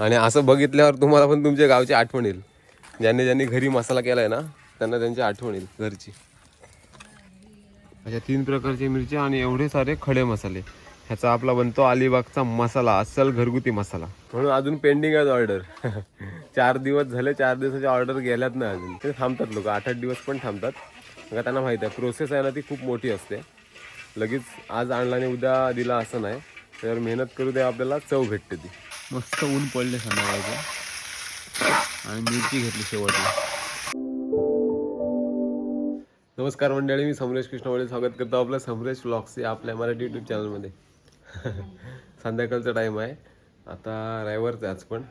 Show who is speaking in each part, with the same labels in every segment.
Speaker 1: आणि असं बघितल्यावर तुम्हाला पण तुमच्या गावची आठवण येईल. ज्यांनी ज्यांनी घरी मसाला केला आहे ना त्यांना त्यांची आठवण येईल घरची. अशा तीन प्रकारचे मिरच्या आणि एवढे सारे खडे मसाले. ह्याचा आपला बनतो अलिबागचा मसाला अस्सल घरगुती मसाला. म्हणून अजून पेंडिंग आहेत ऑर्डर चार दिवस झाले चार दिवसाची ऑर्डर गेल्यात ना अजून. ते थांबतात लोक आठ आठ दिवस पण थांबतात. का त्यांना माहीत आहे प्रोसेस आहे ना ती खूप मोठी असते. लगेच आज आणला आणि उद्या दिला असं नाही. तर मेहनत करू दे आपल्याला चव भेटते ती.
Speaker 2: मस्त ऊन पडले संध्याकाळचं. आणि मिरची घेतली शेवटला.
Speaker 1: नमस्कार मंडळी मी समरेश कृष्णवाडे स्वागत करतो आपलं समरेश व्लॉग्स या आपल्या मराठी यूट्यूब चॅनलमध्ये संध्याकाळचा टाईम आहे. आता रविवारचं आहे आज पण.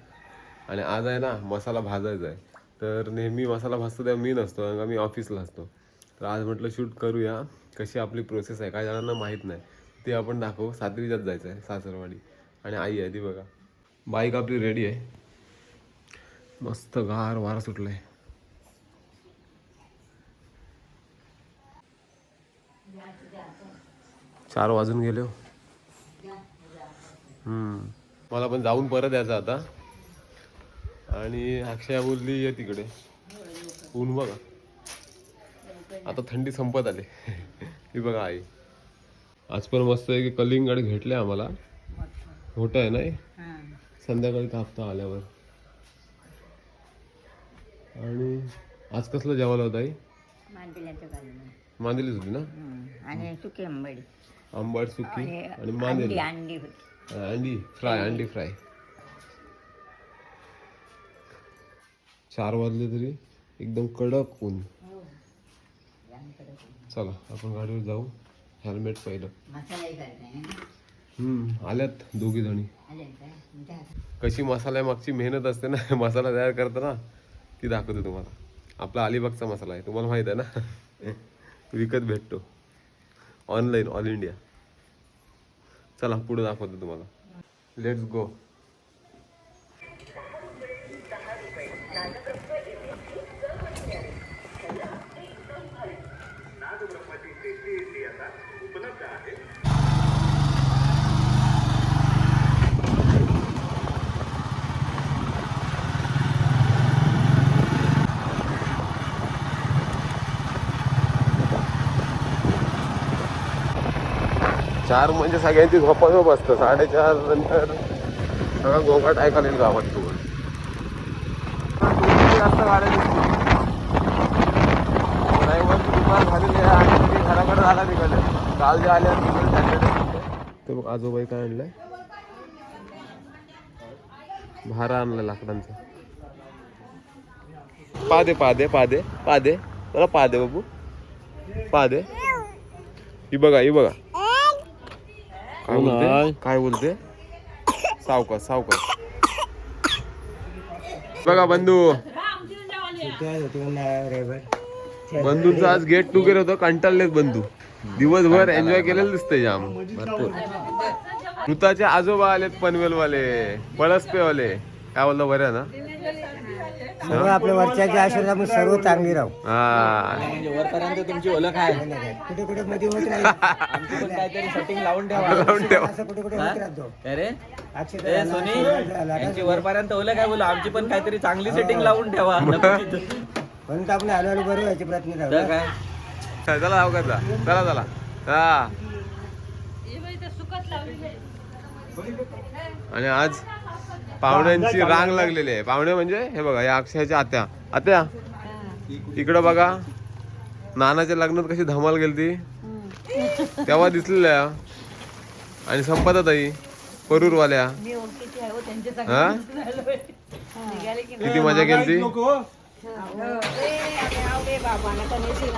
Speaker 1: आणि आज आहे ना मसाला भाजायचा आहे. तर नेहमी मसाला भाजतो तेव्हा मी नसतो कारण का मी ऑफिसला असतो. तर आज म्हटलं शूट करूया. कशी आपली प्रोसेस आहे काय जणांना माहीत नाही. ते आपण दाखवू. सातरीच्यात जायचं आहे सासरवाडी. आणि आई आहे ती बघा. बाईक आपली रेडी आहे. मस्त गार वारा सुटला आहे चार वाजून गेले हो. हम्म. मला पण जाऊन परत यायचं आता. आणि अक्षया बोलली आहे तिकडे. ऊन बघा. आता थंडी संपत आली. ही बघा आई. आज पण मस्त आहे की कलिंगड घेतले आम्हाला. मोठं आहे ना संध्याकाळी कापता आल्यावर. आणि आज कसलं जेवायला होतं आई? मांदिलीच होती ना?
Speaker 3: आणि सुकी आंबडी.
Speaker 1: आंबट सुकी
Speaker 3: आणि
Speaker 1: मांदेली.
Speaker 3: अंडी होती.
Speaker 1: अंडी फ्राय अंडी फ्राय. चार वाजले तरी एकदम कडक ऊन. चला आपण गाडीवर जाऊ. हेल्मेट पहिलं.
Speaker 3: मसालाही
Speaker 1: हम्म. आल्यात दोघी जणी. कशी मसाला मागची मेहनत असते ना मसाला तयार करताना ती दाखवते तुम्हाला. आपला अलिबागचा मसाला आहे तुम्हाला माहीत आहे ना? विकत भेटतो. ऑनलाईन ऑल इंडिया चला पुढे दाखवतो तुम्हाला. लेट्स गो चार म्हणजे सगळ्यांची झोपा झोप असतं. साडेचार नंतर सगळा गोंगाट ऐकायला येईल गावात तू. जास्त गाड्या दिसतील. ड्रायव्हरची दुकान झालेली आहे आणि तुम्ही घराकडे झाला तिकडे काल जे आले तिकडे सॅटर्डे ते बघ आजोबाई काय आणलंय? भारा आणला लाकडांचा. पादे पादे पादे पादे. मला पादे बाबू पादे. ही बघा ही बघा. काय बोलते काय बोलते सावकाश सावकाश बघा बंधू बंधूंचं आज गेट टुगेदर होतं. कंटाळलेत बंधू दिवसभर एन्जॉय केलेलं दिसतंय जाम. ऋताचे आजोबा आलेत पनवेलवाले. पळसपेवाले. काय बोलतो बरं ना?
Speaker 4: सर्व आपल्या वरच्याच्या आशीर्वाद सर्व चांगली राहू.
Speaker 1: हा.
Speaker 2: म्हणजे वरपर्यंत तुमची ओळख आहे.
Speaker 4: कुठे कुठे मध्ये होत
Speaker 2: आमची पण काहीतरी सेटिंग लावून ठेवा.
Speaker 1: लावून ठेवा.
Speaker 4: असं कुठे कुठे होत राहतो?
Speaker 2: अरे
Speaker 4: अक्षय
Speaker 2: ए सोनी यांची वरपर्यंत ओळख आहे बोलू. आमची पण काहीतरी चांगली सेटिंग लावून ठेवा.
Speaker 4: म्हणून तर आपण हळूहळू बरोबर व्हायचे प्रयत्न
Speaker 2: काय?
Speaker 1: चला अवघडला चला चला. हा. आणि आज? पाहुण्यांची रांग लागलेली आहे. पाहुणे म्हणजे हे बघा या अक्षयाच्या आत्या. आत्या इकडं बघा. नानाच्या लग्नात कशी धमाल गेलती तेव्हा दिसलेल्या. आणि संपतात आई परूरवाल्या हा किती मजा केली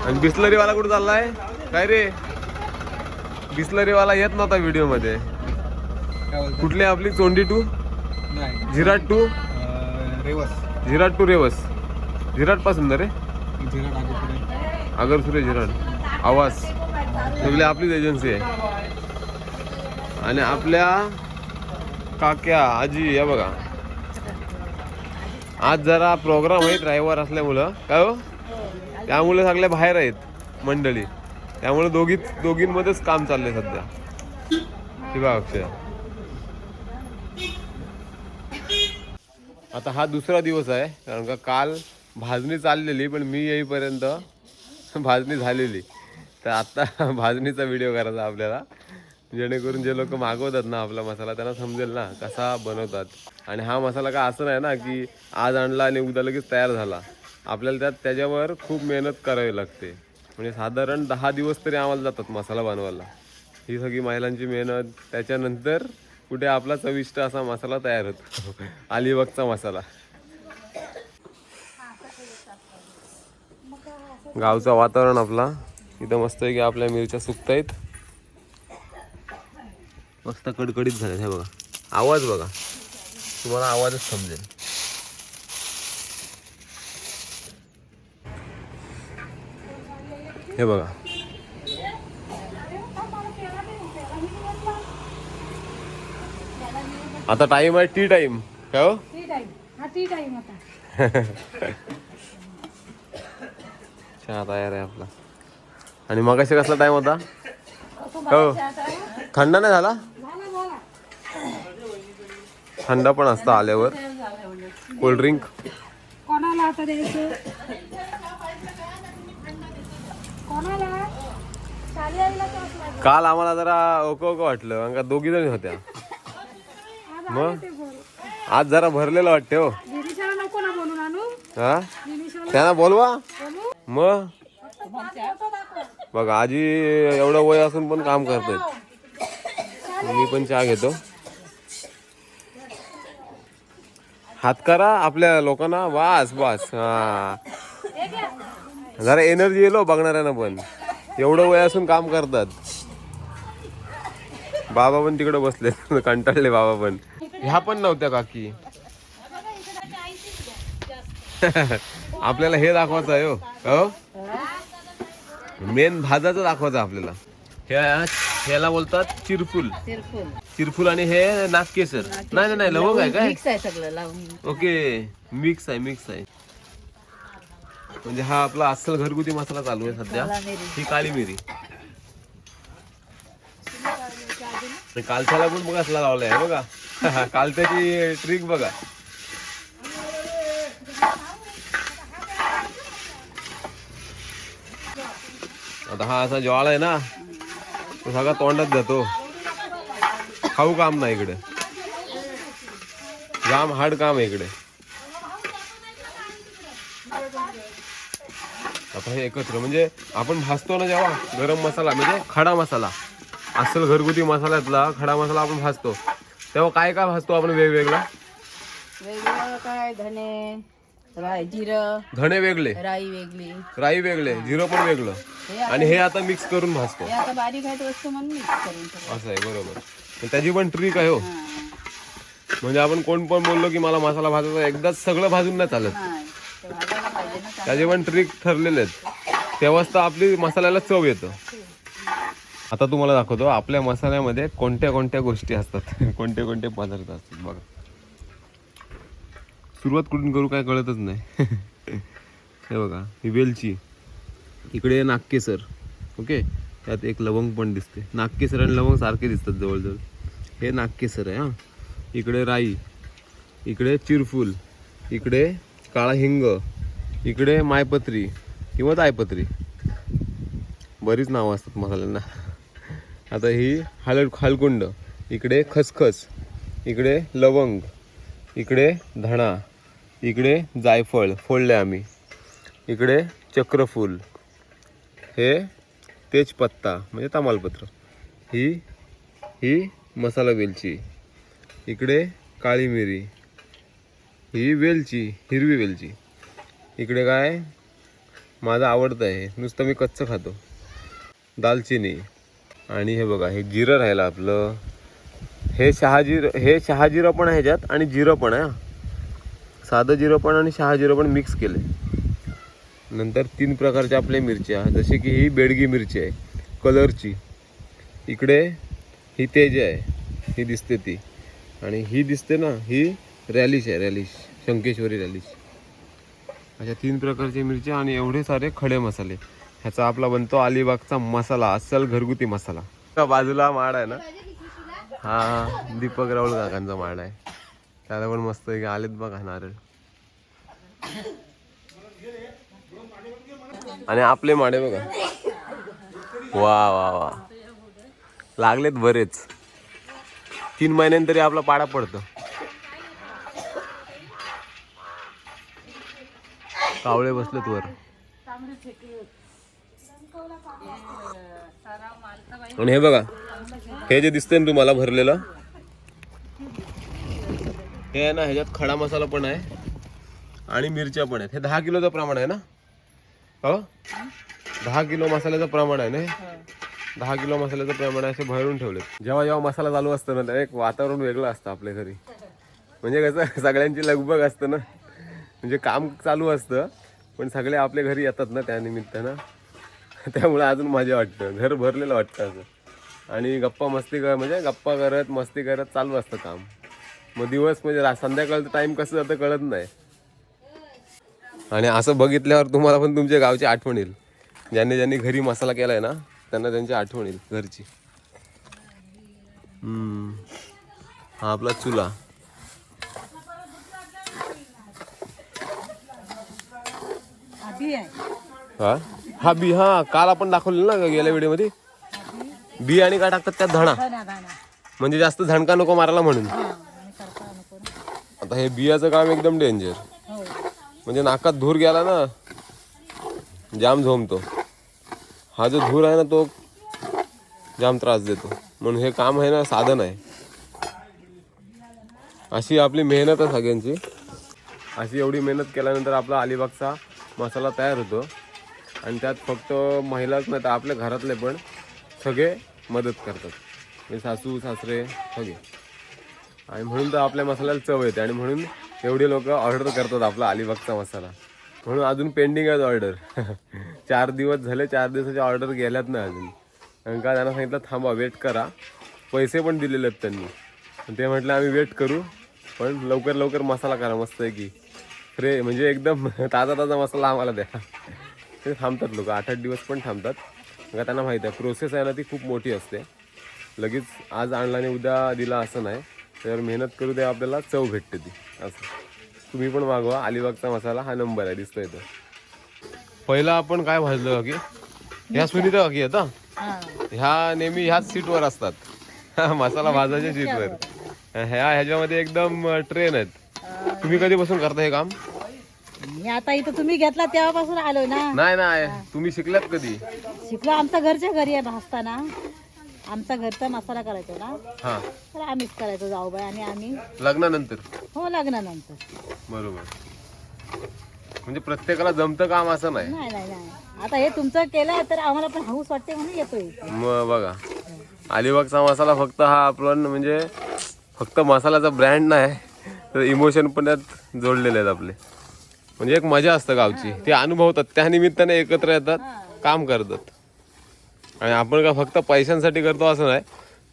Speaker 1: आणि बिस्लरी वाला कुठे चाललाय? काय रे? बिस्लरी वाला येत नव्हता व्हिडिओमध्ये. कुठली आपली Chondi to? Zirat to? Zirat to Revas. झिराटपासून ना रे. आगर सुरे झिराट आवाज. सगळी आपलीच एजन्सी आहे. आणि आपल्या काक्या आजी या बघा. आज जरा प्रोग्राम आहे ड्रायव्हर असल्यामुळं. काय हो? त्यामुळे सगळ्या बाहेर आहेत मंडळी. त्यामुळे दोघी दोघींमध्येच काम चाललंय सध्या. बघा अक्षय. आता हा दुसरा दिवस आहे कारण का काल भाजणी चाललेली पण मी येईपर्यंत भाजणी झालेली. तर आत्ता भाजणीचा व्हिडिओ करायचा आपल्याला. जेणेकरून जे लोक मागवतात ना आपला मसाला त्यांना समजेल ना कसा बनवतात. आणि हा मसाला का असं नाही ना की आज आणला आणि उद्या लगेच तयार झाला. आपल्याला त्यात त्याच्यावर खूप मेहनत करावी लागते. म्हणजे साधारण दहा दिवस तरी आम्हाला जातात मसाला बनवायला. ही सगळी महिलांची मेहनत. त्याच्यानंतर कुठे आपला चविष्ट असा मसाला तयार होतो. अलिबागचा मसाला. गावचं वातावरण आपला. इथं मस्त आहे की आपल्या मिरच्या सुकतायत मस्त कडकडीत झाले हे बघा. आवाज बघा. तुम्हाला आवाजच समजेल. हे बघा. आता टाइम आहे टी टाइम काय हो?
Speaker 5: टी टाइम हा टी टाइम आता.
Speaker 1: चहा तयार आहे आपला. आणि मग कसला टाइम होता? हो. थंड नाही झाला? थंड पण असतं आल्यावर. कोल्ड्रिंक
Speaker 5: कोणाला आता द्यायचं? कोणाला.
Speaker 1: काल आम्हाला जरा ओको ओको वाटलं. दोघी जणी होत्या. मग? आज जरा भरलेलं वाटते हो. हा? त्यांना बोलवा.
Speaker 5: बोलू?
Speaker 1: मग. बघा आजी एवढं वय असून पण काम करतायत. मी पण चहा घेतो. हात करा आपल्या लोकांना. वास वास. हा. जरा एनर्जी येलो बघणाऱ्यांना पण. एवढं वय असून काम करतात. बाबा पण तिकडे बसले कंटाळले बाबा पण. ह्या पण नव्हत्या काकी. आपल्याला हे दाखवायचं आहे हो. हो? मेन भाजाचं दाखवायचं आपल्याला. ह्या ह्याला बोलतात चिरफुल. चिरफुल. आणि हे नागकेसर. नाही नाही, नाही लवंग आहे काय?
Speaker 3: सगळं
Speaker 1: ओके मिक्स आहे मिक्स आहे. म्हणजे हा आपला अस्सल घरगुती मसाला चालू आहे सध्या. ही काळी मिरी. कालच्याला पण बघा असला लावलाय बघा. काल त्याची ट्रिक बघा. आता हा असा ज्वाळ आहे ना तो सगळा तोंडात जातो. खाऊ काम नाही इकडे. जाम हार्ड काम आहे इकडे. आता हे एकत्र म्हणजे आपण भाजतो ना जेव्हा गरम मसाला म्हणजे खडा मसाला. अस्सल घरगुती मसाल्यातला खडा मसाला आपण भाजतो. तेव्हा काय काय भाजतो आपण वेगवेगळा?
Speaker 3: वेगवेगळं काय? धने राय जिरं.
Speaker 1: धणे वेगळे.
Speaker 3: राई वेगळी.
Speaker 1: राई वेगळे जिरं पण वेगळं. आणि हे आता मिक्स करून भाजतो.
Speaker 3: हे आता बारीक आहेत वस्तू म्हणून मिक्स करून ठेवलं.
Speaker 1: असं आहे बरोबर. पण त्याची पण ट्रिक आहे हो. म्हणजे आपण कोण पण बोललो की मला मसाला भाजायचा एकदाच सगळं भाजून नाही चालत.
Speaker 3: नाही ते भाजायला पाहिजे ना
Speaker 1: त्याचे पण ट्रिक ठरलेले आहेत. तेव्हाच तर आपली मसाल्याला चव येतं. आता तुम्हाला दाखवतो आपल्या मसाल्यामध्ये कोणत्या कोणत्या गोष्टी असतात? कोणते कोणते पदार्थ असतात? बघा. सुरुवात कुठून करू काय कळतच नाही. हे बघा ही वेलची. इकडे नागकेसर. ओके? त्यात एक लवंग पण दिसते. नागकेसर आणि लवंग सारखे दिसतात जवळजवळ. हे नागकेसर आहे हां. इकडे राई. इकडे चिरफूल. इकडे काळा हिंग. इकडे मायपत्री किंवा तायपत्री. बरीच नावं असतात मसाल्यांना. आता ही हाल खालकुंड इकडे खसखस इकडे लवंग इकडे धणा इकडे जायफळ फोडले आम्ही इकडे चक्रफूल हे तेजपत्ता म्हणजे तमालपत्र ही ही मसाला वेलची इकडे काळी मिरी ही वेलची हिरवी वेलची इकडे काय माझं आवडतं आहे नुसतं मी कच्चं खातो दालचिनी आणि हे बघा हे जिरं राहिलं आपलं. हे शहाजीरं हे शहाजिरं पण आहे ह्याच्यात आणि जिरं पण आहे हा. साधं जिरं पण आणि शहाजिरं पण मिक्स केले नंतर तीन प्रकारच्या आपल्या मिरच्या जसे की ही बेडगी मिरची आहे कलरची. इकडे ही तेज आहे ही दिसते ती. आणि ही दिसते ना ही रॅलिश आहे रॅलिश शंकेश्वरी रॅलिश. अशा तीन प्रकारच्या मिरच्या आणि एवढे सारे खडे मसाले. ह्याचा आपला बनतो अलिबागचा मसाला अस्सल घरगुती मसाला. त्या बाजूला माड आहे ना? हा दीपक राऊळ काकांचा माड आहे. त्याला पण मस्त आहे. आलेत बघा नारळ आणि आपले माडे बघा. वा वा वा. लागलेत बरेच. तीन महिन्यांतरी आपला पाडा पडतो. कावळे बसलेत वर. आणि हे बघा हे जे दिसतंय ना तुम्हाला भरलेलं हे आहे ना ह्याच्यात खडा मसाला पण आहे आणि मिरच्या पण आहेत. हे दहा किलोचं प्रमाण आहे ना? हो? दहा किलो मसाल्याचं प्रमाण आहे ना दहा किलो मसाल्याचं प्रमाण आहे असे भरून ठेवले जेव्हा जेव्हा मसाला चालू असतं ना तेव्हा एक वातावरण वेगळं असतं आपल्या घरी. म्हणजे कसं सगळ्यांची लगबग असतं ना. म्हणजे काम चालू असतं पण सगळे आपल्या घरी येतात ना त्यानिमित्तानं त्यामुळे अजून मजा वाटतं. घर भरलेलं वाटतं असं. आणि गप्पा मस्ती कर म्हणजे गप्पा करत मस्ती करत चालू असतं काम. मग दिवस म्हणजे संध्याकाळचं टाईम कसं जातं कळत नाही. आणि असं बघितल्यावर तुम्हाला पण तुमच्या गावची आठवण येईल. ज्यांनी ज्यांनी घरी मसाला केला आहे ना त्यांना त्यांची आठवण येईल घरची. हा आपला चुला. हा? हा बी हा काल आपण दाखवलेलं ना गेल्या व्हिडिओमध्ये बी आणि काय टाकतात त्यात धणा? म्हणजे जास्त झणका नको मारायला म्हणून. आता हे बियाचं काम एकदम डेंजर म्हणजे नाकात धूर गेला ना जाम झोमतो. हा जो धूर आहे ना तो जाम त्रास देतो. म्हणून हे काम आहे ना साधन आहे. अशी आपली मेहनत आहे सगळ्यांची. अशी एवढी मेहनत केल्यानंतर आपला अलिबागचा मसाला तयार होतो. आणि त्यात फक्त महिलाच नाही तर आपल्या घरातले पण सगळे मदत करतात. म्हणजे सासू सासरे सगळे. आणि म्हणून तर आपल्या मसाल्याला चव येते आणि म्हणून एवढे लोक ऑर्डर करतात आपला अलिबागचा मसाला. म्हणून अजून पेंडिंग आहेत ऑर्डर चार दिवस झाले चार दिवसाच्या ऑर्डर गेल्यात ना अजून. कारण का त्यांना सांगितलं थांबा वेट करा. पैसे पण दिलेले आहेत त्यांनी. ते म्हटलं आम्ही वेट करू पण लवकर लवकर मसाला करा मस्त आहे की. फ्रे म्हणजे एकदम ताजा ताजा मसाला आम्हाला द्या. ते थांबतात लोक. आठ आठ दिवस पण थांबतात. का त्यांना माहिती आहे प्रोसेस आहे ना ती खूप मोठी असते. लगेच आज आणला आणि उद्या दिला असं नाही. तर मेहनत करू दे आपल्याला चव भेटते ती. असं. तुम्ही पण मागवा अलिबागचा मसाला हा नंबर आहे दिसतोय तो. पहिला आपण काय भाजलो की ह्या सुनीता काकी आता? ह्या नेहमी ह्याच सीटवर असतात. मसाला भाजायच्या सीटवर ह्या ह्याच्यामध्ये एकदम ट्रेन आहेत. तुम्ही कधीपासून करता हे काम?
Speaker 6: मी आता इथं तुम्ही घेतला तेव्हापासून आलोय ना.
Speaker 1: नाही नाही. तुम्ही शिकलात कधी?
Speaker 6: शिकलो. आमच्या घरच्या घरी आहे भाजताना आमचा घरचा मसाला करायचो ना.
Speaker 1: हा.
Speaker 6: तर आम्हीच करायचो जाऊबाई आणि आम्ही.
Speaker 1: लग्नानंतर?
Speaker 6: हो लग्नानंतर.
Speaker 1: बरोबर. म्हणजे प्रत्येकाला जमतं काम असं नाही?
Speaker 6: नाही नाही नाही. आता हे तुमचं केलं तर आम्हाला पण हाऊस वाटते म्हणून येतोय.
Speaker 1: मग बघा. अलिबागचा मसाला फक्त हा आपण म्हणजे फक्त मसाल्याचा ब्रँड नाही तर इमोशन पण त्यात जोडलेले आहेत आपले. म्हणजे एक मजा असतं गावची. ते अनुभवतात. त्या निमित्ताने एकत्र येतात काम करतात. आणि आपण का फक्त पैशांसाठी करतो असं नाही.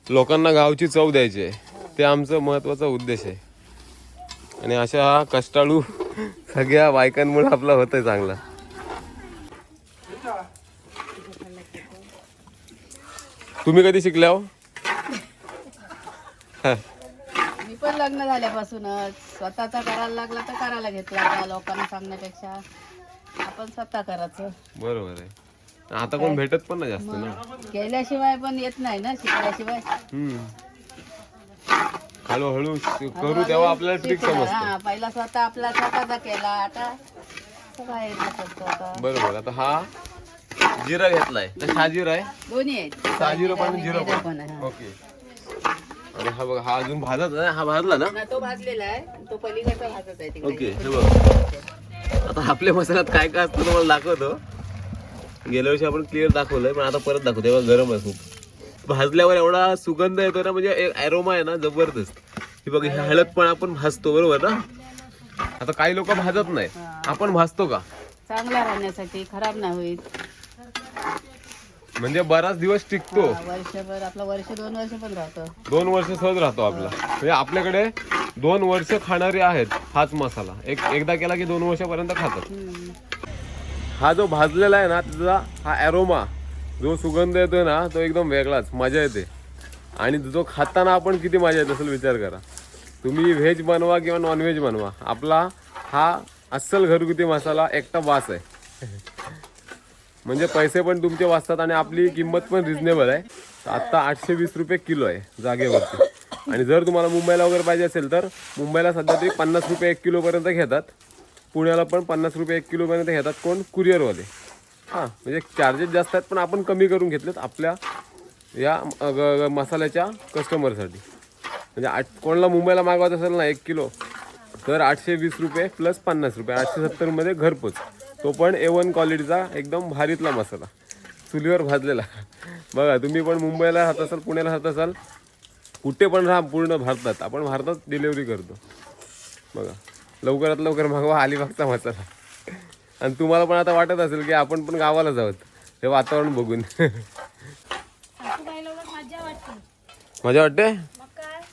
Speaker 1: लोकांना गावची चव द्यायची आहे. ते आमचं महत्त्वाचा उद्देश आहे. आणि अशा कष्टाळू सगळ्या बायकांमुळे आपला होतंय चांगला. तुम्ही कधी शिकल्या हो.
Speaker 3: मी पण लग्न झाल्यापासूनच. स्वतःचा करायला लागला तर करायला घेतला आता लोकांना सांगण्यापेक्षा. आपण स्वतः करायचं.
Speaker 1: बरोबर आहे. आता कोण भेटत पण नाही जास्त ना?
Speaker 3: केल्याशिवाय पण येत नाही ना शिकल्याशिवाय.
Speaker 1: हम्म. हळूहळू करू तेव्हा आपल्याला ट्रिक
Speaker 3: शिकणार.
Speaker 1: समजतं.
Speaker 3: हा पहिला स्वतः आपला स्वतःचा केला. आता आता.
Speaker 1: बरोबर. आता हा जिरा घेतलाय. तर हा जिरा आहे?
Speaker 3: दोन्ही आहेत.
Speaker 1: सहा जिरं पण आणि जिरं पण. ओके. आणि हा बघा हा अजून भाजत आहे हा भाजला ना?
Speaker 3: तो भाजलेला आहे तो पलीकडचा भाजत आहे तिकडे.
Speaker 1: ओके हे बघ. आता आपल्या मसाल्यात काय काय असतं तुम्हाला दाखवतो. गेल्या वर्षी आपण क्लिअर दाखवलंय पण आता परत दाखवतो तेव्हा गरम आहे खूप. भाजल्यावर एवढा सुगंध येतो ना म्हणजे एक अरोमा आहे ना जबरदस्त. ही बघ ही हळद पण आपण भाजतो बरोबर ना? आता काही लोक भाजत नाही. आपण भाजतो का?
Speaker 3: चांगला राहण्यासाठी खराब नाही होईल
Speaker 1: म्हणजे बराच दिवस टिकतो.
Speaker 3: हा, वर्षभर आपला वर्ष दोन वर्ष पण राहतं.
Speaker 1: दोन वर्ष सहज राहतो आपला. म्हणजे आपल्याकडे दोन वर्ष खाणारे आहेत हाच मसाला. एक एकदा केला की दोन वर्षापर्यंत खातात.
Speaker 3: हम्म.
Speaker 1: हा जो भाजलेला आहे ना त्याचा हा अरोमा जो सुगंध येतोय ना तो एकदम वेगळाच मजा येते. आणि जो खाताना आपण किती मजा येत असेल विचार करा. तुम्ही व्हेज बनवा किंवा नॉनव्हेज बनवा. आपला हा अस्सल घरगुती मसाला एकटा वास आहे. म्हणजे पैसे पण तुमचे वाचतात आणि आपली किंमत पण रिझनेबल आहे. आत्ता आठशे वीस रुपये किलो आहे जागेवरती. आणि जर तुम्हाला मुंबईला वगैरे पाहिजे असेल तर मुंबईला सध्या तरी पन्नास रुपये एक किलोपर्यंत घेतात. पुण्याला पण पन्नास रुपये एक किलोपर्यंत घेतात कोण? कुरिअरवाले. हां म्हणजे चार्जेस जास्त आहेत पण आपण कमी करून घेतलेत आपल्या या ग- मसाल्याच्या कस्टमरसाठी म्हणजे आठ कोणाला मुंबईला मागवत असेल ना एक किलो तर आठशे वीस रुपये प्लस पन्नास रुपये आठशे सत्तरमध्ये घरपोच. तो पण ए वन क्वालिटीचा एकदम भारीतला मसाला. चुलीवर भाजलेला. बघा तुम्ही पण मुंबईला राहत असाल पुण्याला राहत असाल कुठे पण राहा पूर्ण भारतात. आपण भारतात डिलेवरी करतो. बघा लवकरात लवकर मागवा अलिबागचा मसाला. आणि तुम्हाला पण आता वाटत असेल की आपण पण गावाला जावत हे वातावरण बघून.
Speaker 5: मजा वाटते?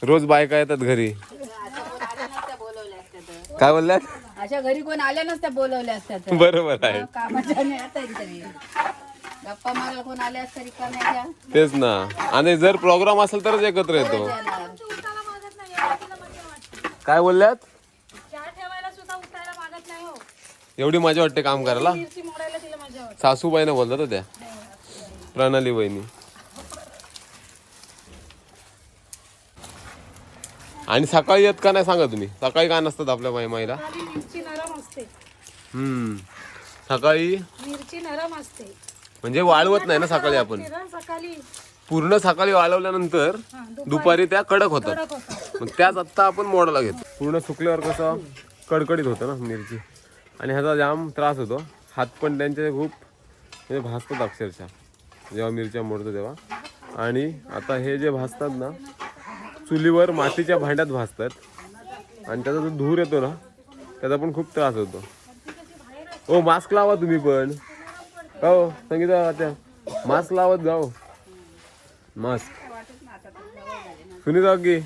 Speaker 1: रोज बायका येतात घरी.
Speaker 3: असत्या
Speaker 1: काय बोलल्यात?
Speaker 3: अशा घरी कोण आल्या नसत्या बोलवल्या असत्या तर.
Speaker 1: बरोबर आहे.
Speaker 3: कामाच्या नाही आता तरी गप्पा मारायला कोण आल्या असत्या रिकाम्याच्या
Speaker 1: तेच ना. आणि जर प्रोग्राम असेल तरच एकत्र येतो.
Speaker 3: येणार.
Speaker 5: उठायला मागत नाही एवढं तिला मजा वाटते
Speaker 1: काय बोलल्यात?
Speaker 5: चहा ठेवायला सुद्धा उठायला मागत नाही हो.
Speaker 1: एवढी मजा वाटते काम करायला?
Speaker 5: मिरची मोडायला तिला मजा वाटते.
Speaker 1: सासूबाईने बोलतात हो त्या. प्रणाली वहिनी आणि सकाळी येत का नाही सांगा तुम्ही? सकाळी का नसतात आपल्या माई माईला?
Speaker 5: खाली मिरची नरम असते.
Speaker 1: हम्म. सकाळी?
Speaker 5: मिरची नरम असते.
Speaker 1: म्हणजे वाळवत नाही ना सकाळी आपण?
Speaker 5: सकाळी
Speaker 1: पूर्ण सकाळी वाळवल्यानंतर दुपारी. त्या कडक होतात.
Speaker 5: कडक
Speaker 1: मग त्याच आत्ता आपण मोडायला घेतो. पूर्ण सुकल्यावर कसं कडकडीत होतं ना मिरची. आणि ह्याचा जाम त्रास होतो. हात पण त्यांचे खूप म्हणजे भाजतात अक्षरशः. जेव्हा मिरच्या मोडतो तेव्हा. आणि आता हे जे भाजतात ना चुलीवर मातीच्या भांड्यात भाजतात. आणि त्याचा जो धूर येतो ना त्याचा पण खूप त्रास होतो. ओ मास्क लावा तुम्ही पण. हो संगीता त्या मास्क लावत जाओ. मास्क. सुनीता की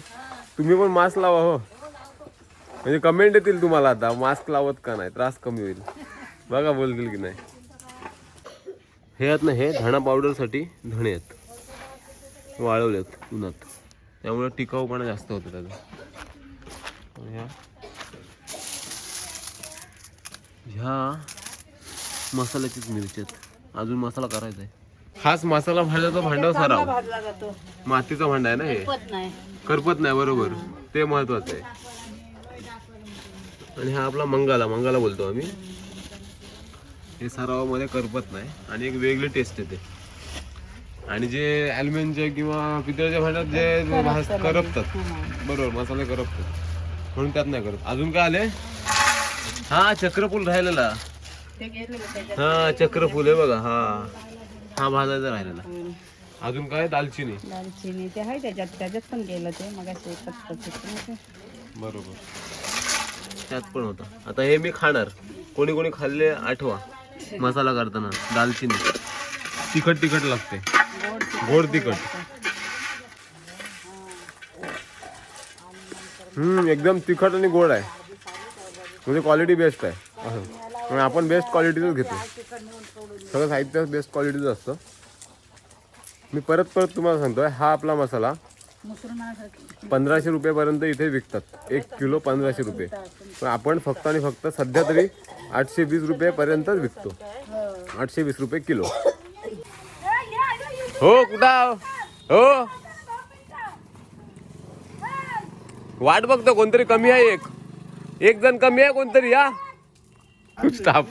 Speaker 1: तुम्ही पण मास्क लावा हो. म्हणजे कमेंट येतील तुम्हाला आता मास्क लावत का नाही? त्रास कमी होईल. बघा बोलतील की नाही. हे आहेत ना हे धणा पावडरसाठी धणे आहेत. वाळवले आहेत उन्हात. त्यामुळे टिकाऊपणा जास्त होतो त्याचा. ह्या. ह्या मसाल्याचीच मिरची आहेत. अजून मसाला करायचा आहे. खास मसाला भांड्याचा भांडव सराव.
Speaker 3: भाजला जातो.
Speaker 1: मातीचा भांडा आहे ना हे?
Speaker 3: पत नाही.
Speaker 1: करपत नाही बरोबर. ते महत्वाचं आहे. आणि हा आपला मंगाला मंगाला बोलतो आम्ही. हे सरावामध्ये करपत नाही. आणि एक वेगळी टेस्ट येते. आणि जे ॲल्युमिनियमचे किंवा पितळच्या भांड्यात जे भास करपतात. बरोबर मसाले करपतात. म्हणून त्यात नाही करत. अजून काय आले हा चक्रफूल राहिलेला. हा चक्रफूल आहे बघा हा. हा भाजायचा राहिलेला. अजून काय? दालचिनी.
Speaker 3: दालचिनी ते आहे त्याच्यात. त्याच्यात पण गेलं ते. मग
Speaker 1: बरोबर. त्यात पण होता. आता हे मी खाणार. कोणी कोणी खाल्ले आठवा. मसाला करताना. दालचिनी. तिखट तिखट लागते. गोड तिखट. हम्म एकदम तिखट आणि गोड आहे. म्हणजे क्वालिटी बेस्ट आहे. असं. म्हणजे आपण बेस्ट क्वालिटीच घेतो. सगळं साहित्य बेस्ट क्वालिटीचं असतं. मी परत परत तुम्हाला सांगतोय हा आपला मसाला पंधराशे रुपयेपर्यंत इथे विकतात. एक किलो पंधराशे रुपये. पण आपण फक्त आणि फक्त सध्या तरी आठशे वीस रुपयेपर्यंतच विकतो. आठशे वीस रुपये किलो. हो कुठं? हो. वाट बघतो कोणतरी कमी आहे एक. एक जण कमी आहे कोणतरी या. स्टाफ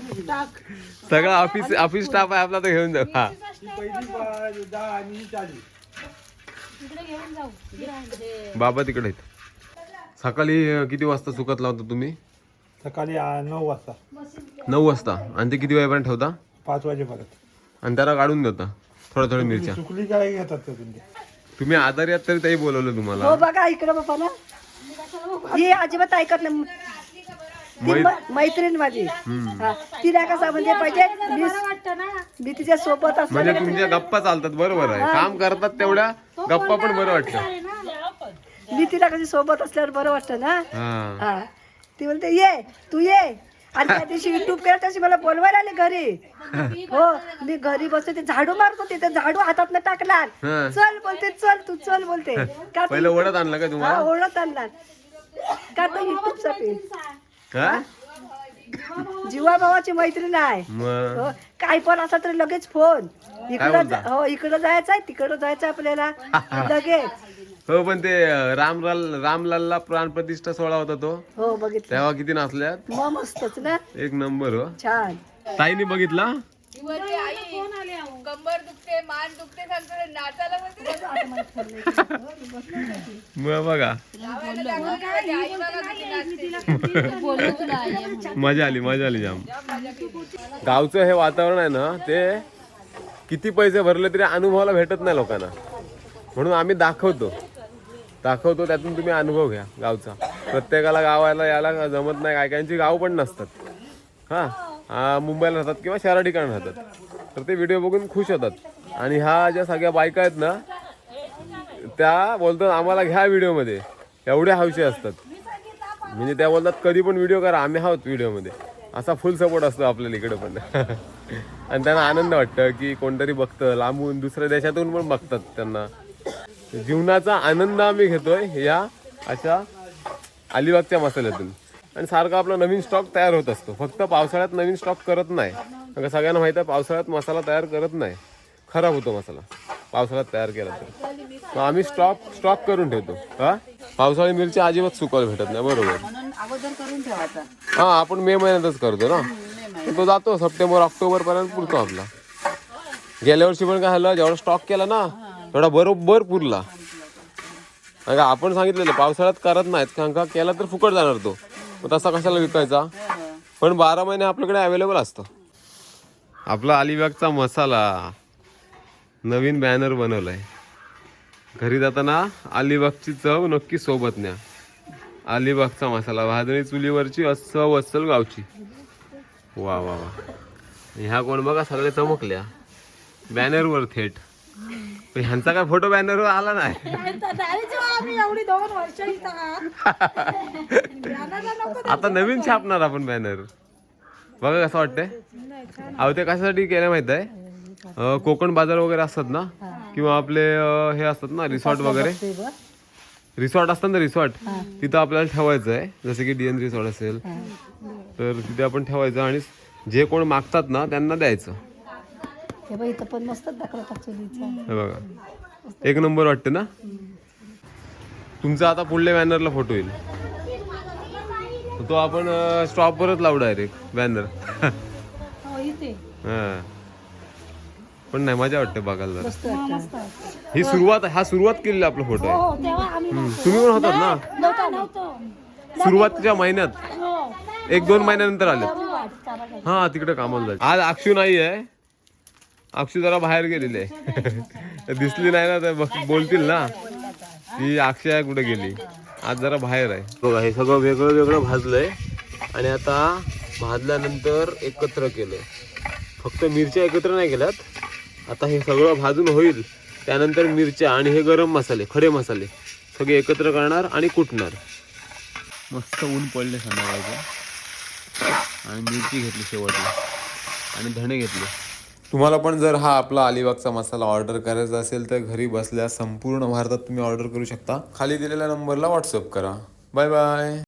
Speaker 1: सगळा ऑफिस ऑफिस स्टाफ आहे आपला तर घेऊन जाऊ. हा. बाबा तिकडे सकाळी किती वाजता सुकत लावता तुम्ही?
Speaker 7: सकाळी नऊ वाजता.
Speaker 1: नऊ वाजता. आणि ते किती वेळापर्यंत ठेवता?
Speaker 7: पाच वाजेपर्यंत.
Speaker 1: आणि त्याला काढून देता? थोड्या थोड्या मिरच्या.
Speaker 7: चुकली काय घेतात ते तुमचे
Speaker 1: तुम्ही आजारी आहात तरी त्याही बोलवलं तुम्हाला.
Speaker 8: हो बघा इकडं बाबा ना. ही अजिबात ऐकत नाही. ती
Speaker 1: मै-
Speaker 8: म- मैत्रीण माझी हा. तिला कसं म्हणजे पाहिजे मी- मी तिच्या सोबत असतो.
Speaker 1: म्हणजे तुमच्या गप्पा चालतात बरोबर आहे. काम करतात तेवढ्या गप्पा पण बरं वाटतं.
Speaker 8: मी तिला कशी सोबत असल्यावर बरं वाटतं ना?
Speaker 1: हा.
Speaker 8: हा. ती म्हणते ये तू ये. आणि त्या दिवशी युट्यूब केलं तशी मला बोलवायला आले घरी. हो मी घरी बसते ते झाडू मारत होते ते झाडू हातात टाकला
Speaker 1: हा.
Speaker 8: चल बोलते चल तू चल बोलते. का
Speaker 1: पहिलं ओढत आणलं का तुम्हाला?
Speaker 8: ओळख आणला का तर
Speaker 1: युट्यूबसाठी
Speaker 8: जीवा भावाची मैत्रीण आहे.
Speaker 1: मग?
Speaker 8: हो, काय पण असला तरी लगेच फोन. इकडं हो इकडं जायचंय तिकडं जायचं आपल्याला. लगेच.
Speaker 1: हो पण ते रामलाल रामलालला प्राण प्रतिष्ठा सोहळा होता तो.
Speaker 8: हो बघितलं.
Speaker 1: तेव्हा किती नाचल्यात?
Speaker 8: मग मस्तच ना?
Speaker 1: एक नंबर हो.
Speaker 8: छान.
Speaker 1: ताईने बघितला?
Speaker 3: कंबर दुखते मान दुखते सांगतो नाचायला म्हणते
Speaker 1: मग बघा. मजा आली मजा आली जाम. गावचं हे वातावरण आहे ना ते किती पैसे भरले तरी अनुभवाला भेटत नाही लोकांना. म्हणून आम्ही दाखवतो. दाखवतो त्यातून तुम्ही अनुभव घ्या गावचा. प्रत्येकाला गावाला यायला जमत नाही काय काहींची गाव पण नसतात. हां? मुंबईला राहतात किंवा शहरा ठिकाणी राहतात. तर ते व्हिडिओ बघून खुश होतात. आणि ह्या ज्या सगळ्या बायका आहेत ना त्या बोलतात आम्हाला घ्या व्हिडिओमध्ये एवढ्या हौशी असतात. म्हणजे त्या बोलतात कधी पण व्हिडिओ करा आम्ही आहोत व्हिडिओमध्ये असा फुल सपोर्ट असतो आपल्याला इकडे पण. आणि त्यांना आनंद वाटतं की कोणतरी बघतं लांबून दुसऱ्या देशातून पण बघतात त्यांना. जीवनाचा आनंद आम्ही घेतोय या अशा अलिबागच्या मसाल्यातून. आणि सारखा आपला नवीन स्टॉक तयार होत असतो. फक्त पावसाळ्यात नवीन स्टॉक करत नाही. कारण सगळ्यांना माहिती आहे पावसाळ्यात मसाला तयार करत नाही. खराब होतो मसाला. पावसाळ्यात तयार केला तर. मग आम्ही स्टॉक स्टॉक करून ठेवतो. हा? पावसाळी मिरची अजिबात सुकायला भेटत नाही. बरोबर. हा आपण मे महिन्यातच करतो ना? तो जातो. सप्टेंबर ऑक्टोबर पर्यंत पुरतो आपला. गेल्या वर्षी पण काय झालं? जेवढा स्टॉक केला ना थोडा बरोबर पुरला. का आपण सांगितलेलं पावसाळ्यात करत नाहीत कारण का केला तर फुकट जाणार तो. मग तसा कशाला विकायचा? पण बारा महिने आपल्याकडे अवेलेबल असतं. आपला अलिबागचा मसाला नवीन बॅनर बनवलाय. घरी जाताना अलिबागची चव नक्की सोबत न्या. अलिबागचा मसाला भाजणी चुलीवरची अस्सल अस्सल गावची. वा वा वा. ह्या कोण बघा सगळे चमकल्या. बॅनरवर थेट. पण ह्यांचा काय फोटो बॅनरवर आला नाही?
Speaker 6: आम्ही एवढी दोन वर्ष
Speaker 1: आता नवीन छापणार आपण बॅनर बघा कसं वाटतंय. अहो ते कशासाठी केलं माहीत आहे कोकण बाजार वगैरे असतात ना? किंवा आपले हे असतात ना रिसॉर्ट वगैरे? रिसॉर्ट असतात ना रिसॉर्ट? तिथं आपल्याला ठेवायचं आहे जसं की डीएन रिसॉर्ट असेल तर तिथे आपण ठेवायचं आणि जे कोण मागतात ना त्यांना द्यायचं.
Speaker 8: हे बाई इथं पण मस्त दाखवता चुलीचा
Speaker 1: हे बघा. एक नंबर वाटतं ना? तुमचा आता पुढल्या बॅनरला फोटो येईल. तो आपण स्टॉपवरच लावू डायरेक्ट बॅनर हा पण नाही मजा वाटते बघायला जरा. ही सुरुवात हा सुरुवात केलेली आपला फोटो आहे.
Speaker 5: हो तेव्हा आम्ही
Speaker 1: हम्म, तुम्ही पण होतात ना?
Speaker 5: नव्हतो नव्हतो.
Speaker 1: सुरुवातीच्या महिन्यात?
Speaker 5: हो.
Speaker 1: एक दोन महिन्यानंतर आले. हा तिकडे कामाला जायचं. आज अक्षू नाही आहे अक्षू जरा बाहेर गेलेली आहे. दिसली नाही ना तर बोलतील ना. की अक्षय कुठे गेली? आज जरा बाहेर आहे. बघा हे सगळं वेगळं वेगळं भाजलंय. आणि आता भाजल्यानंतर एकत्र केलंय. फक्त मिरच्या एकत्र नाही केल्यात. आता हे सगळं भाजून होईल. त्यानंतर मिरच्या आणि हे गरम मसाले खडे मसाले. सगळे एकत्र करणार आणि कुटणार. मस्त ऊन पडले संध्याकाळचं. आणि मिरची घेतली शेवटला. आणि धणे घेतले. तुम्हाला पण जर हा आपला अलिबागचा मसाला ऑर्डर करायचा असेल तर घरी बसल्या संपूर्ण भारतात तुम्ही ऑर्डर करू शकता. खाली दिलेल्या नंबरला व्हॉट्सअप करा. Bye bye.